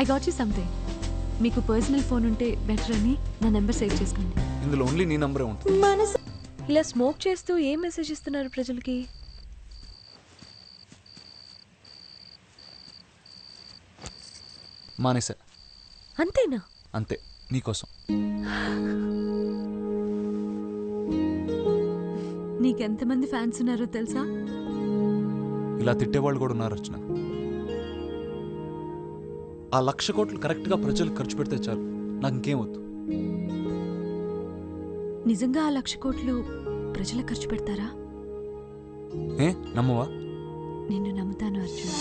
I got you something మీకు personal phone ఉంటే better అని నా నెంబర్ సేవ్ చేసుకోండి. ఇందులో ఓన్లీ నీ నంబరే ఉంటుంది. మనసు ఇలా స్మోక్ చేస్తూ ఏం మెసేజ్ ఇస్తున్నారు ప్రజలకి? మానేసా. అంతేనా? అంతే నీకోసం నీకెంతమంది ఫ్యాన్స్ ఉన్నారో తెలుసా? ఇలా తిట్టేవాళ్ళు కూడా ఉన్నారు రచన ఆ లక్ష కోట్లు కరెక్ట్గా ప్రజలకు ఖర్చు పెడితే చాలు. నాకు ఇంకేం వద్దు నిజంగా ఆ లక్ష కోట్లు ప్రజలకు ఖర్చు పెడతారా? ఏ? నమ్మవా? నిన్ను నమ్ముతాను అర్జున్.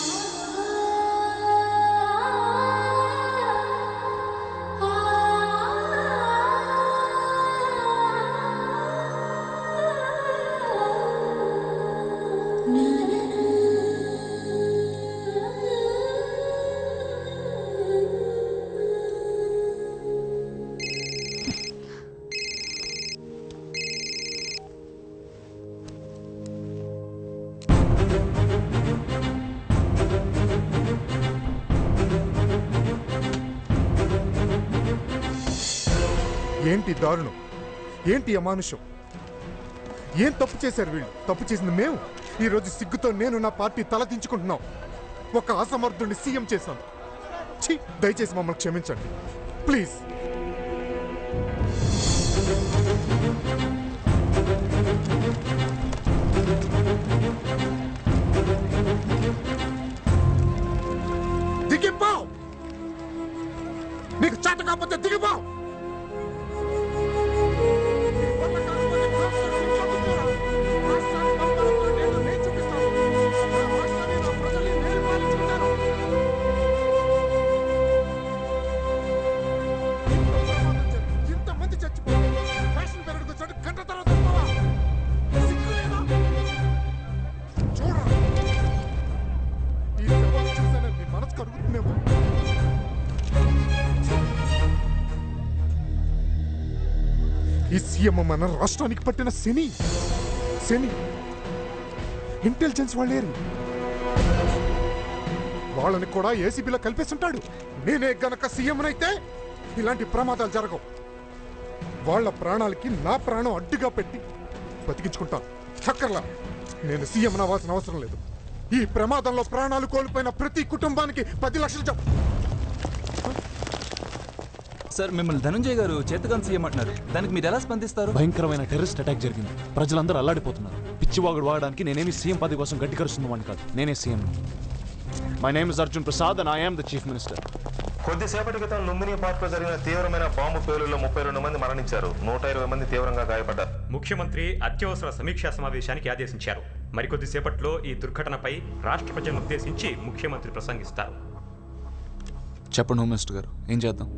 ఏంటి దారుణం? ఏంటి అమానుషం? ఏం తప్పు చేశారు వీళ్ళు? తప్పు చేసింది మేము? ఈరోజు సిగ్గుతో నేను నా పార్టీ తలదించుకుంటున్నాం ఒక అసమర్థుడిని సీఎం చేశాను. ఛీ దయచేసి మమ్మల్ని క్షమించండి. ప్లీజ్. దిగిపో! నీకు చేత కాకపోతే దిగిపో! ఈ ఈ సీఎం మన రాష్ట్రానికి పట్టిన శని. శని. ఇంటెలిజెన్స్ వాళ్ళేరు. వాళ్ళని కూడా ఏసీబీలో కలిపేస్తుంటాడు నేనే గనక సీఎం అయితే ఇలాంటి ప్రమాదాలు జరగవు. వాళ్ళ ప్రాణాలకి నా ప్రాణం అడ్డుగా పెట్టి బతికించుకుంటాను. చక్కర్లా నేను సీఎం అవ్వాల్సిన అవసరం లేదు. ఈ ప్రమాదంలో ప్రాణాలు కోల్పోయిన ప్రతి కుటుంబానికి పది లక్షలు చెప్పు సార్ మిమ్మల్ని ధనంజయ్ గారు చేతగాన్ సీఎం అంటున్నారు. దానికి మీరు ఎలా స్పందిస్తారు? భయంకరమైన టెర్రరిస్ట్ అటాక్ జరిగింది. ప్రజలందరూ అల్లాడిపోతున్నారు. పిచ్చివాగుడు వాగడానికి నేనేమి సీఎం పదవి కోసం గట్టి కరుస్తున్నవాడిని కాదు. నేనే CM. My name is Arjun Prasad and I'm the chief minister కొద్దిసేపటి క్రితం లుంబిని పార్క్లో జరిగిన తీవ్రమైన బాంబు పేలులో ముప్పై రెండు మంది మరణించారు. నూట ఇరవై మంది తీవ్రంగా గాయపడ్డారు. ముఖ్యమంత్రి అత్యవసర సమీక్షా సమావేశానికి ఆదేశించారు. మరికొద్దిసేపట్లో ఈ దుర్ఘటనపై రాష్ట్ర ప్రజలను ఉద్దేశించి ముఖ్యమంత్రి ప్రసంగిస్తారు. చెప్పండి హోమ్ మినిస్టర్ గారు ఏం చేద్దాం?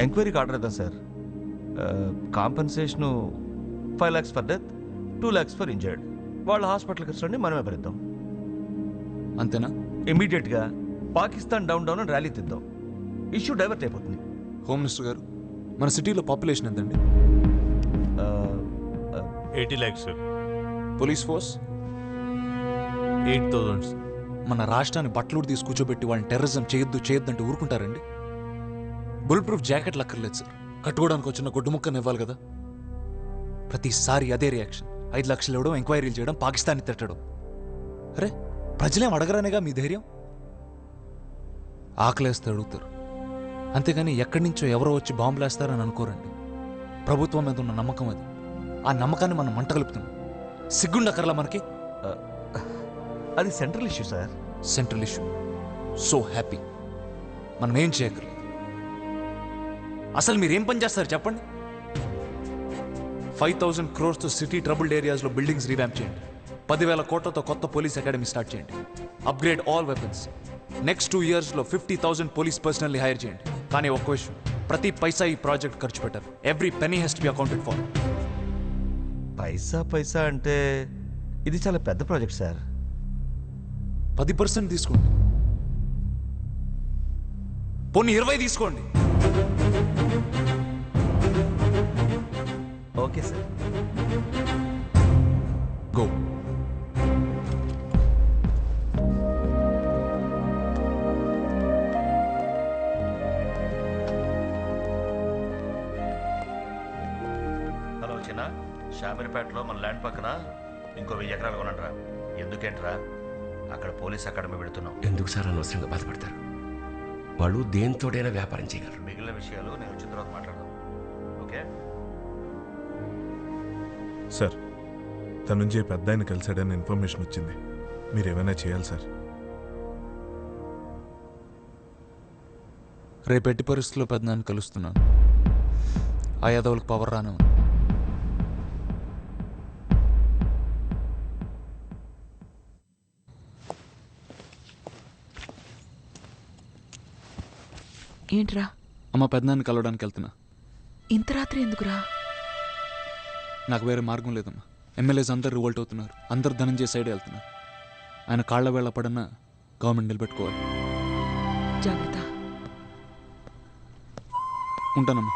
ఎంక్వైరీకి ఆర్డర్ ఇద్దాం sir. Compensation five lakhs for death two lakhs for injured. వాళ్ళ హాస్పిటల్కి రండి మనమే భరిద్దాం. అంతేనా? ఇమీడియట్గా పాకిస్తాన్ డౌన్ డౌన్ అని ర్యాలీ తిద్దాం. ఇష్యూ డైవర్ట్ అయిపోతుంది. హోమ్ మినిస్టర్ గారు మన సిటీలో పాపులేషన్ ఎంతండి? Eighty lakhs police force? Eight thousands మన రాష్ట్రాన్ని బట్టలు తీసి కూర్చోబెట్టి వాళ్ళని టెర్రరిజం చేయొద్దు చేయొద్దు అంటే ఊరుకుంటారండి? బుల్ ప్రూఫ్ జాకెట్లు అక్కర్లేదు సార్. కట్టుకోవడానికి వచ్చిన గుడ్డు ముక్కని ఇవ్వాలి కదా. ప్రతిసారి అదే రియాక్షన్ ఐదు లక్షలు ఇవ్వడం ఎంక్వైరీలు చేయడం పాకిస్తాన్ని తిట్టడం. అరే ప్రజలేం అడగరానేగా మీ ధైర్యం? ఆకలేస్తే అడుగుతారు. అంతేగాని ఎక్కడి నుంచో ఎవరో వచ్చి బాంబులేస్తారని అనుకోరండి. ప్రభుత్వం మీద ఉన్న నమ్మకం అది. ఆ నమ్మకాన్ని మనం మంట కలుపుతున్నాం. సిగ్గుండకర్లా మనకి అది central issue sir. Central issue. So happy. మనం ఏం చేయగలం? అసలు మీరు ఏం పని చేస్తారు చెప్పండి? ఫైవ్ థౌసండ్ క్రోర్స్తో సిటీ ట్రబుల్డ్ ఏరియాస్లో బిల్డింగ్స్ రీవ్యాంప్ చేయండి. పదివేల కోట్లతో కొత్త పోలీస్ అకాడమీ స్టార్ట్ చేయండి. Upgrade all weapons. Next two ఇయర్స్లో ఫిఫ్టీ థౌసండ్ పోలీస్ పర్సనల్ని హైర్ చేయండి. కానీ ఒక్క విషయం ప్రతి పైసా ఈ ప్రాజెక్ట్ ఖర్చు పెట్టారు every penny has to be accounted for పైసా పైసా అంటే ఇది చాలా పెద్ద ప్రాజెక్ట్ సార్. పది పర్సెంట్ తీసుకోండి. పోనీ ఇరవై తీసుకోండి. Okay sir. గో. షామీర్పేటలో మన ల్యాండ్ పక్కన ఇంకో వెయ్యి ఎకరాలు కొనండిరా. ఎందుకేంట్రా? అక్కడ పోలీస్ అకాడమీ పెడుతున్నాం. ఎందుకు సార్ అనవసరంగా బాధపడతారు? వాళ్ళు దేంతోటైనా వ్యాపారం చేయగలరు. మిగిలిన విషయాలు నేను వచ్చిన తర్వాత మాట్లాడదాం. ఓకే? సార్ తన నుంచి పెద్ద ఆయన కలిశాడని ఇన్ఫర్మేషన్ వచ్చింది. మీరు ఏమైనా చేయాలి సార్? రేపు ఎట్టి పరిస్థితుల్లో పెద్దనాన్ని కలుస్తున్నాను. ఆ యాదవులకు పవర్ రాను ఏంట్రా? అమ్మ పెద్దనాన్ని కలవడానికి వెళ్తున్నా. ఇంత రాత్రి ఎందుకురా? నాకు వేరే మార్గం లేదమ్మా. ఎమ్మెల్యేస్ అందరు రివోల్ట్ అవుతున్నారు. అందరు ధనంజయ సైడ్ వెళ్తున్నారు ఆయన కాళ్ళ వేళ పడన్నా గవర్నమెంట్ నిలబెట్టుకోవాలి. జాగ్రత్త. ఉంటానమ్మా.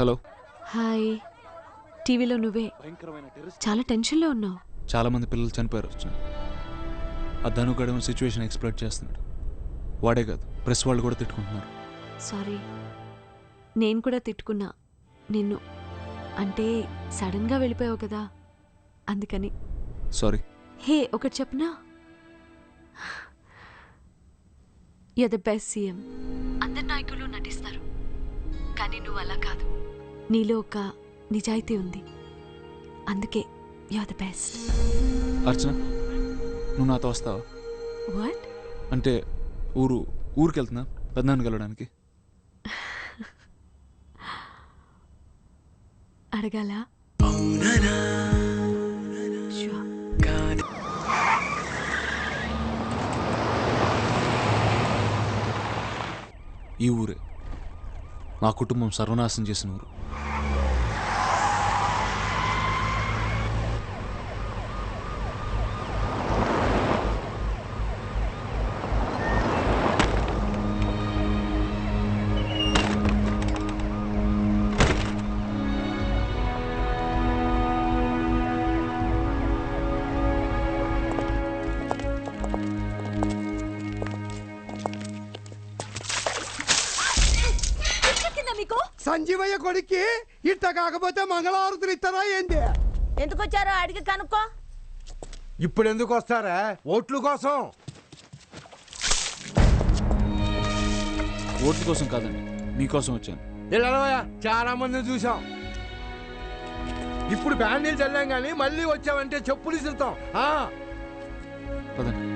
హలో. హాయ్. టీవీలో నువ్వే. చాలా టెన్షన్లో ఉన్నావు. చాలా మంది పిల్లలు చనిపోయారు వచ్చిన ఆ ధనుగడమ సిచ్యువేషన్ ఎక్స్ప్లోర్ చేస్తున్నాడు. వాడే కాదు ప్రెస్ వాళ్ళు కూడా తిట్టుకుంటున్నారు. సారీ. నేను కూడా తిట్టుకున్నా. నిన్ను. అంటే సడన్గా వెళ్ళిపోయావు కదా. అందుకని. సారీ. హే ఒకటి చెప్పనా? యు ద బెస్ట్ సీఎం అందరు నాయకులు నటిస్తారు. కానీ నువ్వు అలా కాదు. నీలో ఒక నిజాయితీ ఉంది. అందుకే యు ద బెస్ట్. అర్చన నువ్వు నాతో వస్తావా? వాట్? అంటే ఊరు ఊరికి వెళ్తున్నా పెద్దనాన్ని కలవడానికి అడగాల. ఈ ఊరే. మా కుటుంబం సర్వనాశనం చేసిన ఊరు. సంజీవయ్య కొడుక్కి ఇట్ట కాకపోతే మంగళవారతులు ఇస్తారా ఏంది? ఎందుకు వచ్చారో అడిగి కనుక్కో. ఇప్పుడు ఎందుకు వస్తారా? ఓట్ల కోసం. ఓట్ల కోసం కాదండి మీకోసం వచ్చాను. చాలా మంది చూసాం ఇప్పుడు బ్యాండీలు చల్లాం కానీ మళ్ళీ వచ్చామంటే చెప్పులు పదండి.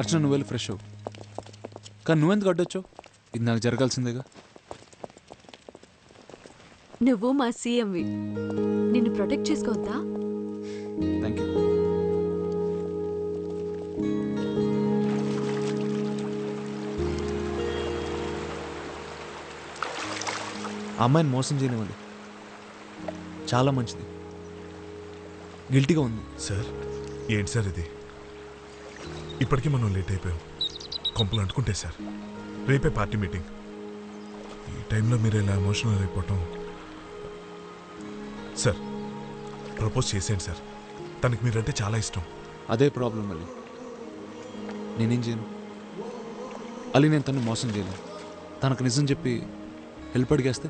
అర్చన నువ్వు వెళ్ళి ఫ్రెష్ అవ్వు. కానీ నువ్వెందుకు అడ్డొచ్చావు? ఇది నాకు జరగాల్సిందేగా. నువ్వు మా సీఎంవి నిన్ను ప్రొటెక్ట్ చేసుకోవద్దా? థ్యాంక్ యూ ఆ అమ్మాయిని మోసం చేయనివ్వండి. చాలా మంచిది. గిల్టీగా ఉంది. సార్ ఏంటి సార్ ఇది? ఇప్పటికీ మనం లేట్ అయిపోయాం. కొంపలు అంటుకుంటే సార్. రేపే పార్టీ మీటింగ్. ఈ టైంలో మీరు ఇలా ఎమోషనల్ అయిపోవటం సార్ ప్రపోజ్ చేసేయండి సార్. తనకి మీరంటే చాలా ఇష్టం. అదే ప్రాబ్లం అలీ నేనేం చేయను? అలీ నేను తను మోసం చేయలేను. తనకు నిజం చెప్పి హెల్ప్ అడిగేస్తే?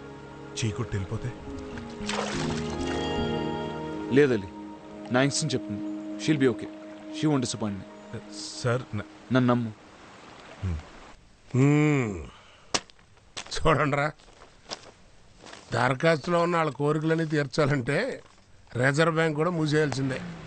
చీకొట్టి వెళ్ళిపోతే? లేదలి నా ఇన్స్టెంట్ చెప్తుంది. She'll be okay she won't disappoint sir నన్ను నమ్ము. చూడండిరా. దరఖాస్తులో ఉన్న వాళ్ళ కోరికలన్నీ తీర్చాలంటే రిజర్వ్ బ్యాంక్ కూడా మూసేయాల్సిందే.